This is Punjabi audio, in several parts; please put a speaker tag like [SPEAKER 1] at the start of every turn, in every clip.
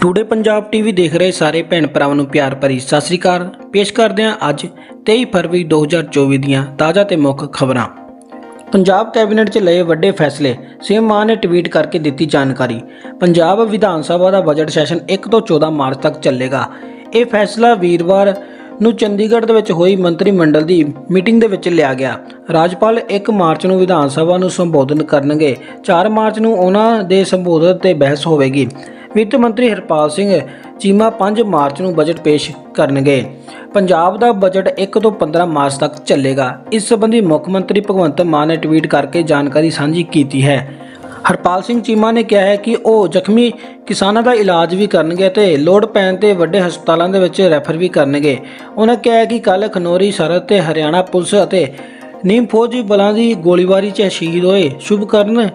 [SPEAKER 1] ਟੂਡੇ ਪੰਜਾਬ ਟੀਵੀ ਦੇਖ ਰਹੇ ਸਾਰੇ ਭੈਣ ਭਰਾਵਾਂ ਨੂੰ ਪਿਆਰ ਭਰੀ ਸਤਿ ਸ੍ਰੀ ਅਕਾਲ। ਪੇਸ਼ ਕਰਦੇ ਹਾਂ ਅੱਜ 23 ਫਰਵਰੀ 2024 ਦੀਆਂ ਤਾਜ਼ਾ ਤੇ ਮੁੱਖ ਖਬਰਾਂ। ਪੰਜਾਬ ਕੈਬਨਿਟ 'ਚ ਲਏ ਵੱਡੇ ਫੈਸਲੇ, ਸੀਐਮ ਮਾਨ ਨੇ ਟਵੀਟ ਕਰਕੇ ਦਿੱਤੀ ਜਾਣਕਾਰੀ। ਪੰਜਾਬ ਵਿਧਾਨ ਸਭਾ ਦਾ ਬਜਟ ਸੈਸ਼ਨ 1 ਤੋਂ 14 ਮਾਰਚ ਤੱਕ ਚੱਲੇਗਾ। ਇਹ ਫੈਸਲਾ ਵੀਰਵਾਰ ਨੂੰ ਚੰਡੀਗੜ੍ਹ ਦੇ ਵਿੱਚ ਹੋਈ ਮੰਤਰੀ ਮੰਡਲ ਦੀ ਮੀਟਿੰਗ ਦੇ ਵਿੱਚ ਲਿਆ ਗਿਆ। ਰਾਜਪਾਲ 1 ਮਾਰਚ ਨੂੰ ਵਿਧਾਨ ਸਭਾ ਨੂੰ ਸੰਬੋਧਨ ਕਰਨਗੇ 4 ਮਾਰਚ ਨੂੰ ਉਹਨਾਂ ਦੇ ਸੰਬੋਧਨ ਤੇ ਬਹਿਸ ਹੋਵੇਗੀ। ਵਿੱਤ ਮੰਤਰੀ ਹਰਪਾਲ ਸਿੰਘ ਚੀਮਾ 5 ਮਾਰਚ ਨੂੰ ਬਜਟ ਪੇਸ਼ ਕਰਨਗੇ। ਪੰਜਾਬ ਦਾ ਬਜਟ 1 ਤੋਂ 15 ਮਾਰਚ ਤੱਕ ਚੱਲੇਗਾ। ਇਸ ਸੰਬੰਧੀ ਮੁੱਖ ਮੰਤਰੀ ਭਗਵੰਤ ਮਾਨ ਨੇ ਟਵੀਟ ਕਰਕੇ ਜਾਣਕਾਰੀ ਸਾਂਝੀ ਕੀਤੀ ਹੈ। ਹਰਪਾਲ ਸਿੰਘ ਚੀਮਾ ਨੇ ਕਿਹਾ ਹੈ ਕਿ ਉਹ ਜ਼ਖਮੀ ਕਿਸਾਨਾਂ ਦਾ ਇਲਾਜ ਵੀ ਕਰਨਗੇ ਤੇ ਲੋੜ ਪੈਣ ਤੇ ਵੱਡੇ ਹਸਪਤਾਲਾਂ ਦੇ ਵਿੱਚ ਰੈਫਰ ਵੀ ਕਰਨਗੇ। ਉਹਨਾਂ ਕਿਹਾ ਕਿ ਕੱਲ ਖਨੌਰੀ ਸਰਹੱਦ ਤੇ ਹਰਿਆਣਾ ਪੁਲਿਸ ਅਤੇ ਨੀਮ ਫੌਜੀ ਬਲਾਂ ਦੀ ਗੋਲੀਬਾਰੀ 'ਚ ਸ਼ਹੀਦ ਹੋਏ ਸ਼ੁਭਕਰਨ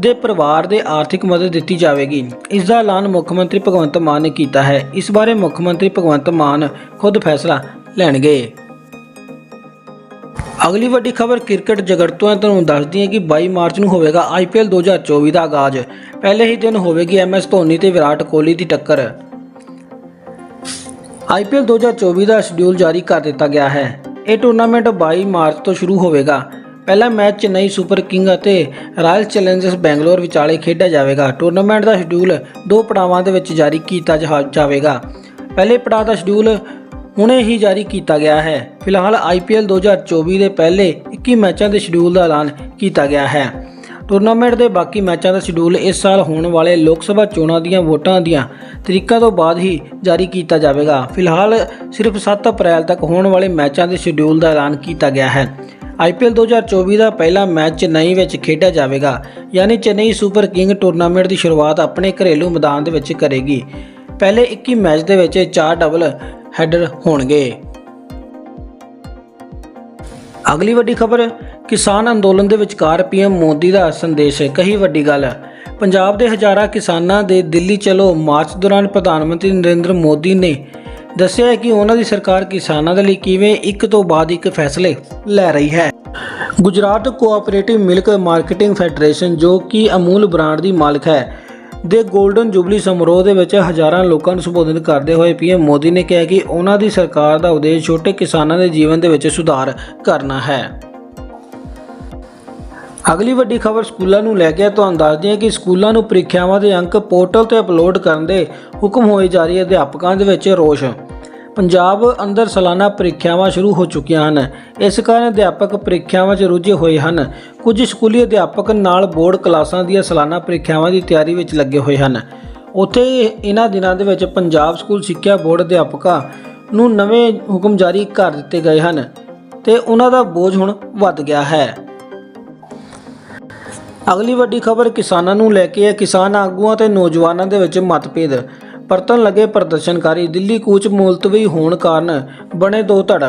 [SPEAKER 1] ਦੇ ਪਰਿਵਾਰ ਦੇ ਆਰਥਿਕ ਮਦਦ ਦਿੱਤੀ ਜਾਵੇਗੀ। ਇਸ ਦਾ ਐਲਾਨ ਮੁੱਖ ਮੰਤਰੀ ਭਗਵੰਤ ਮਾਨ ਨੇ ਕੀਤਾ ਹੈ। ਇਸ ਬਾਰੇ ਮੁੱਖ ਮੰਤਰੀ ਭਗਵੰਤ ਮਾਨ ਖੁਦ ਫੈਸਲਾ ਲੈਣਗੇ। ਅਗਲੀ ਵੱਡੀ ਖਬਰ ਕ੍ਰਿਕਟ ਜਗਤ ਤੋਂ ਹੈ ਤੁਹਾਨੂੰ ਦੱਸਦੀ ਹੈ ਕਿ 22 ਮਾਰਚ ਨੂੰ ਹੋਵੇਗਾ ਆਈਪੀਐਲ 2024 ਦਾ ਆਗਾਜ਼। ਪਹਿਲੇ ਹੀ ਦਿਨ ਹੋਵੇਗੀ ਐਮਐਸ ਧੋਨੀ ਤੇ ਵਿਰਾਟ ਕੋਹਲੀ ਦੀ ਟੱਕਰ। ਆਈਪੀਐਲ 2024 ਦਾ ਸ਼ਡਿਊਲ ਜਾਰੀ ਕਰ ਦਿੱਤਾ ਗਿਆ ਹੈ। ਇਹ ਟੂਰਨਾਮੈਂਟ 22 ਮਾਰਚ ਤੋਂ ਸ਼ੁਰੂ ਹੋਵੇਗਾ। ਪਹਿਲਾ ਮੈਚ ਚੇਨਈ ਸੁਪਰ ਕਿੰਗ ਅਤੇ ਰਾਇਲ ਚੈਲੰਜਰਸ ਬੈਂਗਲੌਰ ਵਿਚਾਲੇ ਖੇਡਿਆ ਜਾਵੇਗਾ। ਟੂਰਨਾਮੈਂਟ ਦਾ ਸ਼ਡਿਊਲ ਦੋ ਪੜਾਵਾਂ ਦੇ ਵਿੱਚ ਜਾਰੀ ਕੀਤਾ ਜਾ- ਜਾਵੇਗਾ। ਪਹਿਲੇ ਪੜਾਅ ਦਾ ਸ਼ਡਿਊਲ ਹੁਣੇ ਹੀ ਜਾਰੀ ਕੀਤਾ ਗਿਆ ਹੈ। ਫਿਲਹਾਲ ਆਈਪੀਐਲ 2024 ਦੇ ਪਹਿਲੇ 21 ਮੈਚਾਂ ਦੇ ਸ਼ਡਿਊਲ ਦਾ ਐਲਾਨ ਕੀਤਾ ਗਿਆ ਹੈ। ਟੂਰਨਾਮੈਂਟ ਦੇ ਬਾਕੀ ਮੈਚਾਂ ਦਾ ਸ਼ਡਿਊਲ ਇਸ ਸਾਲ ਹੋਣ ਵਾਲੇ ਲੋਕ ਸਭਾ ਚੋਣਾਂ ਦੀਆਂ ਵੋਟਾਂ ਦੀਆਂ ਤਰੀਕਾਂ ਤੋਂ ਬਾਅਦ ਹੀ ਜਾਰੀ ਕੀਤਾ ਜਾਵੇਗਾ। ਫਿਲਹਾਲ ਸਿਰਫ 7 ਅਪ੍ਰੈਲ ਤੱਕ ਹੋਣ ਵਾਲੇ ਮੈਚਾਂ ਦੇ ਸ਼ਡਿਊਲ ਦਾ ਐਲਾਨ ਕੀਤਾ ਗਿਆ ਹੈ। ਆਈਪੀਐਲ 2024 ਦਾ ਪਹਿਲਾ ਮੈਚ ਚੇਨਈ ਵਿੱਚ ਖੇਡਿਆ ਜਾਵੇਗਾ, ਯਾਨੀ ਚੇਨਈ ਸੁਪਰ ਕਿੰਗ ਟੂਰਨਾਮੈਂਟ ਦੀ ਸ਼ੁਰੂਆਤ ਆਪਣੇ ਘਰੇਲੂ ਮੈਦਾਨ ਦੇ ਵਿੱਚ ਕਰੇਗੀ। ਪਹਿਲੇ 21 ਮੈਚ ਦੇ ਵਿੱਚ ਚਾਰ ਡਬਲ ਹੈਡਰ ਹੋਣਗੇ। ਅਗਲੀ ਵੱਡੀ ਖਬਰ, ਕਿਸਾਨ ਅੰਦੋਲਨ ਦੇ ਵਿਚਕਾਰ ਪੀਐਮ ਮੋਦੀ ਦਾ ਸੰਦੇਸ਼, ਕਹੀ ਵੱਡੀ ਗੱਲ। ਪੰਜਾਬ ਦੇ ਹਜ਼ਾਰਾਂ ਕਿਸਾਨਾਂ ਦੇ ਦਿੱਲੀ ਚਲੋ ਮਾਰਚ ਦੌਰਾਨ ਪ੍ਰਧਾਨ ਮੰਤਰੀ ਨਰਿੰਦਰ ਮੋਦੀ ਨੇ ਦੱਸਿਆ ਹੈ ਕਿ ਉਹਨਾਂ ਦੀ ਸਰਕਾਰ ਕਿਸਾਨਾਂ ਦੇ ਲਈ ਕਿਵੇਂ ਇੱਕ ਤੋਂ ਬਾਅਦ ਇੱਕ ਫੈਸਲੇ ਲੈ ਰਹੀ ਹੈ। Gujarat cooperative milk marketing federation ਜੋ ਕਿ ਅਮੂਲ ਬ੍ਰਾਂਡ ਦੀ ਮਾਲਕ ਹੈ, ਦੇ 골ਡਨ ਜੁਬਲੀ ਸਮਾਰੋਹ ਦੇ ਵਿੱਚ ਹਜ਼ਾਰਾਂ ਲੋਕਾਂ ਨੂੰ ਸੰਬੋਧਨ ਕਰਦੇ ਹੋਏ ਪੀਐਮ ਮੋਦੀ ਨੇ ਕਿਹਾ ਕਿ ਉਹਨਾਂ ਦੀ ਸਰਕਾਰ ਦਾ ਉਦੇਸ਼ ਛੋਟੇ ਕਿਸਾਨਾਂ ਦੇ ਜੀਵਨ ਦੇ ਵਿੱਚ ਸੁਧਾਰ ਕਰਨਾ ਹੈ। ਅਗਲੀ ਵੱਡੀ ਖਬਰ ਸਕੂਲਾਂ ਨੂੰ ਲੈ ਕੇ ਤੁਹਾਨੂੰ ਦੱਸਦੇ ਹਾਂ ਕਿ ਸਕੂਲਾਂ ਨੂੰ ਪ੍ਰੀਖਿਆਵਾਂ ਦੇ ਅੰਕ ਪੋਰਟਲ ਤੇ ਅਪਲੋਡ ਕਰਨ ਦੇ ਹੁਕਮ ਹੋਏ ਜਾਰੀ ਅਧਿਆਪਕਾਂ ਦੇ ਵਿੱਚ ਰੋਸ਼। ਪੰਜਾਬ ਅੰਦਰ ਸਾਲਾਨਾ ਪ੍ਰੀਖਿਆਵਾਂ ਸ਼ੁਰੂ ਹੋ ਚੁੱਕੀਆਂ ਹਨ। ਇਸ ਕਾਰਨ ਅਧਿਆਪਕ ਪ੍ਰੀਖਿਆਵਾਂ 'ਚ ਰੁੱਝੇ ਹੋਏ ਹਨ। ਕੁਝ ਸਕੂਲੀ ਅਧਿਆਪਕ ਨਾਲ ਬੋਰਡ ਕਲਾਸਾਂ ਦੀਆਂ ਸਾਲਾਨਾ ਪ੍ਰੀਖਿਆਵਾਂ ਦੀ ਤਿਆਰੀ ਵਿੱਚ ਲੱਗੇ ਹੋਏ ਹਨ। ਉੱਥੇ ਇਹਨਾਂ ਦਿਨਾਂ ਦੇ ਵਿੱਚ ਪੰਜਾਬ ਸਕੂਲ ਸਿੱਖਿਆ ਬੋਰਡ ਅਧਿਆਪਕਾਂ ਨੂੰ ਨਵੇਂ ਹੁਕਮ ਜਾਰੀ ਕਰ ਦਿੱਤੇ ਗਏ ਹਨ ਤੇ ਉਹਨਾਂ ਦਾ ਬੋਝ ਹੁਣ ਵੱਧ ਗਿਆ ਹੈ। ਅਗਲੀ ਵੱਡੀ ਖਬਰ ਕਿਸਾਨਾਂ ਨੂੰ ਲੈ ਕੇ ਹੈ। ਕਿਸਾਨ ਆਗੂਆਂ ਤੇ ਨੌਜਵਾਨਾਂ ਦੇ ਵਿੱਚ ਮਤਭੇਦ। ਪਰਤਣ ਲੱਗੇ ਪ੍ਰਦਰਸ਼ਨਕਾਰੀ ਦਿੱਲੀ ਕੂਚ ਮੁਲਤਵੀ ਹੋਣ ਕਾਰਨ ਬਣੇ ਦੋ ਧੜ।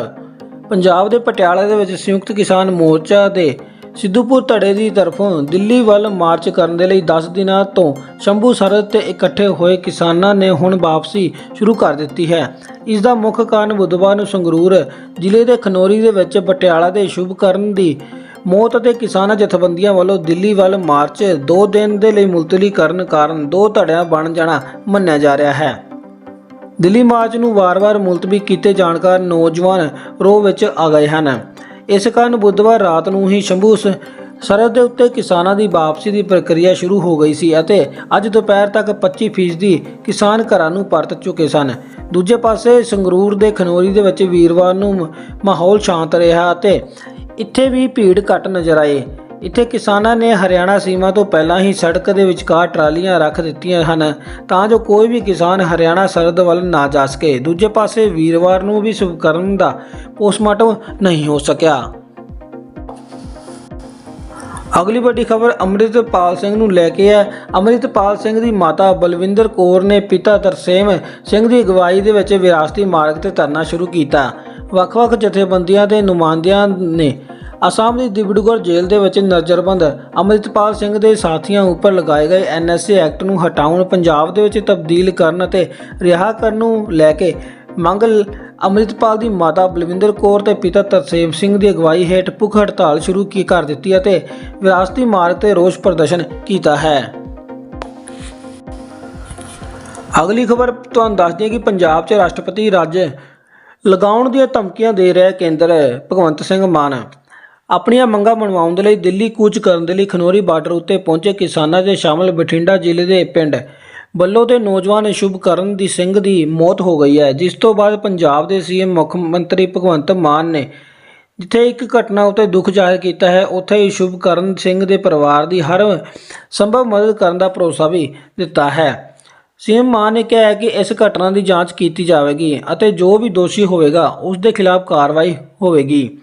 [SPEAKER 1] ਪੰਜਾਬ ਦੇ ਪਟਿਆਲਾ ਦੇ ਵਿੱਚ ਸੰਯੁਕਤ ਕਿਸਾਨ ਮੋਰਚਾ ਦੇ ਸਿੱਧੂਪੁਰ ਧੜੇ ਦੀ ਤਰਫੋਂ ਦਿੱਲੀ ਵੱਲ ਮਾਰਚ ਕਰਨ ਦੇ ਲਈ 10 ਦਿਨਾਂ ਤੋਂ ਸ਼ੰਭੂ ਸਰਹੱਦ ਤੇ ਇਕੱਠੇ ਹੋਏ ਕਿਸਾਨਾਂ ਨੇ ਹੁਣ ਵਾਪਸੀ ਸ਼ੁਰੂ ਕਰ ਦਿੱਤੀ ਹੈ। ਇਸ ਦਾ ਮੁੱਖ ਕਾਰਨ ਬੁੱਧਵਾਰ ਨੂੰ ਸੰਗਰੂਰ ਜ਼ਿਲ੍ਹੇ ਦੇ ਖਨੌਰੀ ਦੇ ਵਿੱਚ ਪਟਿਆਲਾ ਦੇ ਸ਼ੁਭਕਰਨ ਦੀ ਮੌਤ ਅਤੇ ਕਿਸਾਨਾਂ ਜਥੇਬੰਦੀਆਂ ਵੱਲੋਂ ਦਿੱਲੀ ਵੱਲ ਮਾਰਚ 2 ਦਿਨ ਦੇ ਲਈ ਮੁਲਤਵੀ ਕਰਨ ਕਾਰਨ ਦੋ ਧੜਿਆਂ ਬਣ ਜਾਣਾ ਮੰਨਿਆ ਜਾ ਰਿਹਾ ਹੈ। ਦਿੱਲੀ ਮਾਰਚ ਨੂੰ ਵਾਰ-ਵਾਰ ਮੁਲਤਵੀ ਕੀਤੇ ਜਾਣ ਕਾਰਨ ਨੌਜਵਾਨ ਰੋਹ ਵਿੱਚ ਆ ਗਏ ਹਨ। ਇਸ ਕਾਰਨ ਬੁੱਧਵਾਰ ਰਾਤ ਨੂੰ ਹੀ ਸ਼ੰਭੂ ਸਰਹੱਦ ਦੇ ਉੱਤੇ ਕਿਸਾਨਾਂ ਦੀ ਵਾਪਸੀ ਦੀ ਪ੍ਰਕਿਰਿਆ ਸ਼ੁਰੂ ਹੋ ਗਈ ਸੀ ਅਤੇ ਅੱਜ ਦੁਪਹਿਰ ਤੱਕ 25% ਕਿਸਾਨ ਘਰਾਂ ਨੂੰ ਪਰਤ ਚੁੱਕੇ ਸਨ। ਦੂਜੇ ਪਾਸੇ ਸੰਗਰੂਰ ਦੇ ਖਨੌਰੀ ਦੇ ਵਿੱਚ ਵੀਰਵਾਰ ਨੂੰ ਮਾਹੌਲ ਸ਼ਾਂਤ ਰਿਹਾ ਅਤੇ ਇੱਥੇ ਵੀ ਭੀੜ ਘੱਟ ਨਜ਼ਰ ਆਏ। ਇੱਥੇ ਕਿਸਾਨਾਂ ਨੇ ਹਰਿਆਣਾ ਸੀਮਾ ਤੋਂ ਪਹਿਲਾਂ ਹੀ ਸੜਕ ਦੇ ਵਿਚਕਾਰ ਟਰਾਲੀਆਂ ਰੱਖ ਦਿੱਤੀਆਂ ਹਨ, ਤਾਂ ਜੋ ਕੋਈ ਵੀ ਕਿਸਾਨ ਹਰਿਆਣਾ ਸਰਹੱਦ ਵੱਲ ਨਾ ਜਾ ਸਕੇ। ਦੂਜੇ ਪਾਸੇ ਵੀਰਵਾਰ ਨੂੰ ਵੀ ਸੁਭਕਰਨ ਦਾ ਪੋਸਟਮਾਰਟਮ ਨਹੀਂ ਹੋ ਸਕਿਆ। ਅਗਲੀ ਵੱਡੀ ਖਬਰ ਅੰਮ੍ਰਿਤਪਾਲ ਸਿੰਘ ਨੂੰ ਲੈ ਕੇ ਹੈ। ਅੰਮ੍ਰਿਤਪਾਲ ਸਿੰਘ ਦੀ ਮਾਤਾ ਬਲਵਿੰਦਰ ਕੌਰ ਨੇ ਪਿਤਾ ਤਰਸੇਮ ਸਿੰਘ ਦੀ ਅਗਵਾਈ ਦੇ ਵਿੱਚ ਵਿਰਾਸਤੀ ਮਾਰਗ ਤੇ ਧਰਨਾ ਸ਼ੁਰੂ ਕੀਤਾ। ਵੱਖ-ਵੱਖ ਜਥੇਬੰਦੀਆਂ ਦੇ ਨੁਮਾਇੰਦਿਆਂ ਨੇ ਅਸਾਮ ਦੀ ਦਿਬੜੂਗੜ੍ਹ ਜੇਲ੍ਹ ਦੇ ਵਿੱਚ ਨਜ਼ਰਬੰਦ ਅੰਮ੍ਰਿਤਪਾਲ ਸਿੰਘ ਦੇ ਸਾਥੀਆਂ ਉੱਪਰ ਲਗਾਏ ਗਏ ਐਨਐਸਏ ਐਕਟ ਨੂੰ ਹਟਾਉਣ ਪੰਜਾਬ ਦੇ ਵਿੱਚ ਤਬਦੀਲ ਕਰਨ ਅਤੇ ਰਿਹਾ ਕਰਨ ਨੂੰ ਲੈ ਕੇ ਮੰਗ ਲ- ਅੰਮ੍ਰਿਤਪਾਲ ਦੀ ਮਾਤਾ ਬਲਵਿੰਦਰ ਕੌਰ ਤੇ ਪਿਤਾ ਤਰਸੇਮ ਸਿੰਘ ਦੀ ਅਗਵਾਈ ਹੇਠ ਭੁੱਖ ਹੜਤਾਲ ਸ਼ੁਰੂ ਕੀ ਕਰ ਦਿੱਤੀ ਅਤੇ ਵਿਰਾਸਤੀ ਮਾਰਗ ਤੇ ਰੋਸ ਪ੍ਰਦਰਸ਼ਨ ਕੀਤਾ ਹੈ। ਅਗਲੀ ਖਬਰ ਤੁਹਾਨੂੰ ਦੱਸ ਦਈਏ ਕਿ ਪੰਜਾਬ 'ਚ ਰਾਸ਼ਟਰਪਤੀ ਰਾਜ ਲਗਾਉਣ ਦੀਆਂ ਧਮਕੀਆਂ ਦੇ ਰਿਹਾ ਕੇਂਦਰ ਭਗਵੰਤ ਸਿੰਘ ਮਾਨ। ਆਪਣੀਆਂ ਮੰਗਾਂ ਮਨਵਾਉਣ ਦੇ ਲਈ ਦਿੱਲੀ ਕੂਚ ਕਰਨ ਦੇ ਲਈ ਖਨੋਰੀ ਬਾਰਡਰ ਉੱਤੇ ਪਹੁੰਚੇ ਕਿਸਾਨਾਂ 'ਚ ਸ਼ਾਮਲ ਬਠਿੰਡਾ ਜ਼ਿਲ੍ਹੇ ਦੇ ਪਿੰਡ ਬੱਲੋ ਦੇ ਨੌਜਵਾਨ ਸ਼ੁਭਕਰਨ ਦੀ ਸਿੰਘ ਦੀ ਮੌਤ ਹੋ ਗਈ ਹੈ, ਜਿਸ ਤੋਂ ਬਾਅਦ ਪੰਜਾਬ ਦੇ ਸੀਐਮ ਮੁੱਖ ਮੰਤਰੀ ਭਗਵੰਤ ਮਾਨ ਨੇ ਜਿੱਥੇ ਇੱਕ ਘਟਨਾ ਉਤੇ ਦੁੱਖ ਜ਼ਾਹਿਰ ਕੀਤਾ ਹੈ, ਉੱਥੇ ਹੀ ਸ਼ੁਭਕਰਨ ਸਿੰਘ ਦੇ ਪਰਿਵਾਰ ਦੀ ਹਰ ਸੰਭਵ ਮਦਦ ਕਰਨ ਦਾ ਭਰੋਸਾ ਵੀ ਦਿੱਤਾ ਹੈ। ਸੀਐਮ ਮਾਨ ਨੇ ਕਿਹਾ ਹੈ ਕਿ ਇਸ ਘਟਨਾ ਦੀ ਜਾਂਚ ਕੀਤੀ ਜਾਵੇਗੀ ਅਤੇ ਜੋ ਵੀ ਦੋਸ਼ੀ ਹੋਵੇਗਾ, ਉਸ ਦੇ ਖਿਲਾਫ ਕਾਰਵਾਈ ਹੋਵੇਗੀ।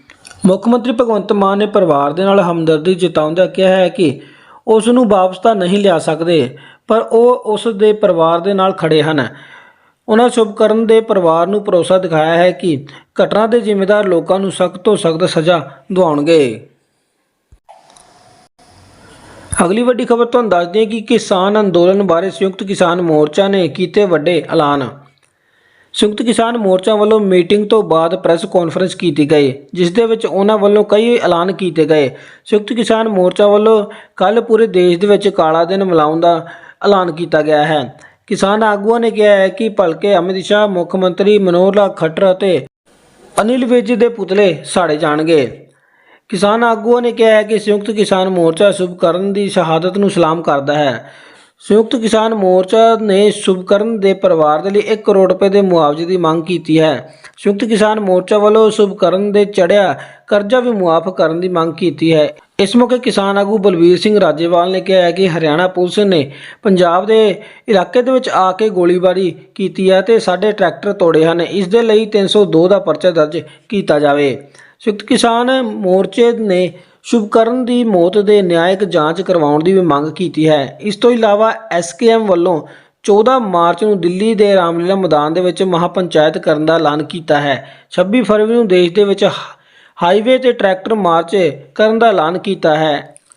[SPEAKER 1] ਮੁੱਖ ਮੰਤਰੀ ਭਗਵੰਤ ਮਾਨ ਨੇ ਪਰਿਵਾਰ ਦੇ ਨਾਲ ਹਮਦਰਦੀ ਜਤਾਉਂਦਿਆਂ ਕਿਹਾ ਹੈ ਕਿ ਉਸ ਨੂੰ ਵਾਪਸ ਤਾਂ ਨਹੀਂ ਲਿਆ ਸਕਦੇ, ਪਰ ਉਹ ਉਸ ਦੇ ਪਰਿਵਾਰ ਦੇ ਨਾਲ ਖੜੇ ਹਨ। ਉਹਨਾਂ ਸ਼ੁਭਕਰਨ ਦੇ ਪਰਿਵਾਰ ਨੂੰ ਭਰੋਸਾ ਦਿਖਾਇਆ ਹੈ ਕਿ ਘਟਨਾ ਦੇ ਜ਼ਿੰਮੇਦਾਰ ਲੋਕਾਂ ਨੂੰ ਸਖਤ ਤੋਂ ਸਖਤ ਸਜ਼ਾ ਦਿਵਾਉਣਗੇ ਅਗਲੀ ਵੱਡੀ ਖਬਰ ਤੁਹਾਨੂੰ ਦੱਸ ਦਈਏ ਕਿ ਕਿਸਾਨ ਅੰਦੋਲਨ ਬਾਰੇ ਸੰਯੁਕਤ ਕਿਸਾਨ ਮੋਰਚਾ ਨੇ ਕੀਤੇ ਵੱਡੇ ਐਲਾਨ। ਸੰਯੁਕਤ ਕਿਸਾਨ ਮੋਰਚਾ ਵੱਲੋਂ ਮੀਟਿੰਗ ਤੋਂ ਬਾਅਦ ਪ੍ਰੈਸ ਕਾਨਫਰੰਸ ਕੀਤੀ ਗਈ, ਜਿਸ ਦੇ ਵਿੱਚ ਉਹਨਾਂ ਵੱਲੋਂ ਕਈ ਐਲਾਨ ਕੀਤੇ ਗਏ। ਸੰਯੁਕਤ ਕਿਸਾਨ ਮੋਰਚਾ ਵੱਲੋਂ ਕੱਲ ਪੂਰੇ ਦੇਸ਼ ਦੇ ਵਿੱਚ ਕਾਲਾ ਦਿਨ ਮਨਾਉਣ ਦਾ ਐਲਾਨ ਕੀਤਾ ਗਿਆ ਹੈ। ਕਿਸਾਨ ਆਗੂਆਂ ਨੇ ਕਿਹਾ ਹੈ ਕਿ ਭਲਕੇ ਅਮਿਤ ਸ਼ਾਹ, ਮੁੱਖ ਮੰਤਰੀ ਮਨੋਹਰ ਲਾਲ ਖੱਟਰ ਅਤੇ ਅਨਿਲ ਵਿਜ ਦੇ ਪੁਤਲੇ ਸਾੜੇ ਜਾਣਗੇ। ਕਿਸਾਨ ਆਗੂਆਂ ਨੇ ਕਿਹਾ ਹੈ ਕਿ ਸੰਯੁਕਤ ਕਿਸਾਨ ਮੋਰਚਾ ਸ਼ੁਭਕਰਨ ਦੀ ਸ਼ਹਾਦਤ ਨੂੰ ਸਲਾਮ ਕਰਦਾ ਹੈ। ਸੰਯੁਕਤ ਕਿਸਾਨ ਮੋਰਚਾ ਨੇ ਸ਼ੁਭਕਰਨ ਦੇ ਪਰਿਵਾਰ ਦੇ ਲਈ 1 ਕਰੋੜ ਰੁਪਏ ਦੇ ਮੁਆਵਜ਼ੇ ਦੀ ਮੰਗ ਕੀਤੀ ਹੈ। ਸੰਯੁਕਤ ਕਿਸਾਨ ਮੋਰਚਾ ਵੱਲੋਂ ਸ਼ੁਭਕਰਨ ਦੇ ਚੜਿਆ ਕਰਜ਼ਾ ਵੀ ਮੁਆਫ ਕਰਨ ਦੀ ਮੰਗ ਕੀਤੀ ਹੈ। ਇਸ ਮੌਕੇ ਕਿਸਾਨ ਆਗੂ ਬਲਵੀਰ ਸਿੰਘ ਰਾਜੇਵਾਲ ਨੇ ਕਿਹਾ ਹੈ ਕਿ ਹਰਿਆਣਾ ਪੁਲਿਸ ਨੇ ਪੰਜਾਬ ਦੇ ਇਲਾਕੇ ਦੇ ਵਿੱਚ ਆ ਕੇ ਗੋਲੀਬਾਰੀ ਕੀਤੀ ਹੈ ਤੇ ਸਾਡੇ ਟਰੈਕਟਰ ਤੋੜੇ ਹਨ। ਇਸ ਦੇ ਲਈ 302 ਦਾ ਪਰਚਾ ਦਰਜ ਕੀਤਾ ਜਾਵੇ। ਸੰਯੁਕਤ ਕਿਸਾਨ ਮੋਰਚੇ ਨੇ ਸ਼ੁਭਕਰਨ ਦੀ ਮੌਤ ਦੇ ਨਿਆਇਕ ਜਾਂਚ ਕਰਵਾਉਣ ਦੀ ਵੀ ਮੰਗ ਕੀਤੀ ਹੈ। ਇਸ ਤੋਂ ਇਲਾਵਾ ਐਸਕੇਐਮ ਵੱਲੋਂ 14 ਮਾਰਚ ਨੂੰ ਦਿੱਲੀ ਦੇ ਰਾਮਲੀਲਾ ਮੈਦਾਨ ਦੇ ਵਿੱਚ ਮਹਾਪੰਚਾਇਤ ਕਰਨ ਦਾ ਐਲਾਨ ਕੀਤਾ ਹੈ। 26 ਫਰਵਰੀ ਨੂੰ ਦੇਸ਼ ਦੇ ਵਿੱਚ ਹਾਈਵੇ ਤੇ ਟਰੈਕਟਰ ਮਾਰਚ ਕਰਨ ਦਾ ਐਲਾਨ ਕੀਤਾ ਹੈ।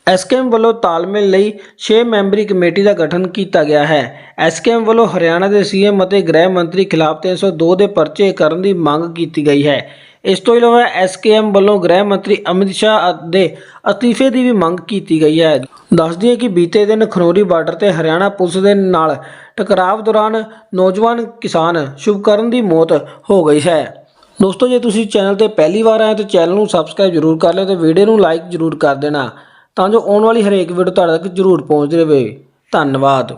[SPEAKER 1] ਐਸਕੇਐਮ ਵੱਲੋਂ ਤਾਲਮੇਲ ਲਈ 6 ਮੈਂਬਰੀ ਕਮੇਟੀ ਦਾ ਗਠਨ ਕੀਤਾ ਗਿਆ ਹੈ। ਐਸਕੇਐਮ ਵੱਲੋਂ ਹਰਿਆਣਾ ਦੇ ਸੀਐਮ ਅਤੇ ਗ੍ਰਹਿ ਮੰਤਰੀ ਖਿਲਾਫ 302 ਦੇ ਪਰਚੇ ਕਰਨ ਦੀ ਮੰਗ ਕੀਤੀ ਗਈ ਹੈ। ਇਸ ਤੋਂ ਇਲਾਵਾ ਐਸਕੇਐਮ ਵੱਲੋਂ ਗ੍ਰਹਿ ਮੰਤਰੀ ਅਮਿਤ ਸ਼ਾਹ ਦੇ ਅਸਤੀਫੇ ਦੀ ਵੀ ਮੰਗ ਕੀਤੀ ਗਈ ਹੈ। ਦੱਸ ਦਈਏ ਕਿ ਬੀਤੇ ਦਿਨ ਖਨੌਰੀ ਬਾਰਡਰ ਤੇ ਹਰਿਆਣਾ ਪੁਲਿਸ ਦੇ ਨਾਲ ਟਕਰਾਵ ਦੌਰਾਨ ਨੌਜਵਾਨ ਕਿਸਾਨ ਸ਼ੁਭਕਰਨ ਦੀ ਮੌਤ ਹੋ ਗਈ ਹੈ। ਦੋਸਤੋ, ਜੇ ਤੁਸੀਂ ਚੈਨਲ ਤੇ ਪਹਿਲੀ ਵਾਰ ਆਏ ਤਾਂ ਚੈਨਲ ਨੂੰ ਸਬਸਕ੍ਰਾਈਬ ਜਰੂਰ ਕਰ ਲਿਓ ਤੇ ਵੀਡੀਓ ਨੂੰ ਲਾਈਕ ਜਰੂਰ ਕਰ ਦੇਣਾ। ਤਾਂ ਜੋ ਆਉਣ ਵਾਲੀ ਹਰੇਕ ਵੀਡੀਓ ਤੁਹਾਡੇ ਤੱਕ ਜਰੂਰ ਪਹੁੰਚਦੀ ਰਹੇ ਧੰਨਵਾਦ।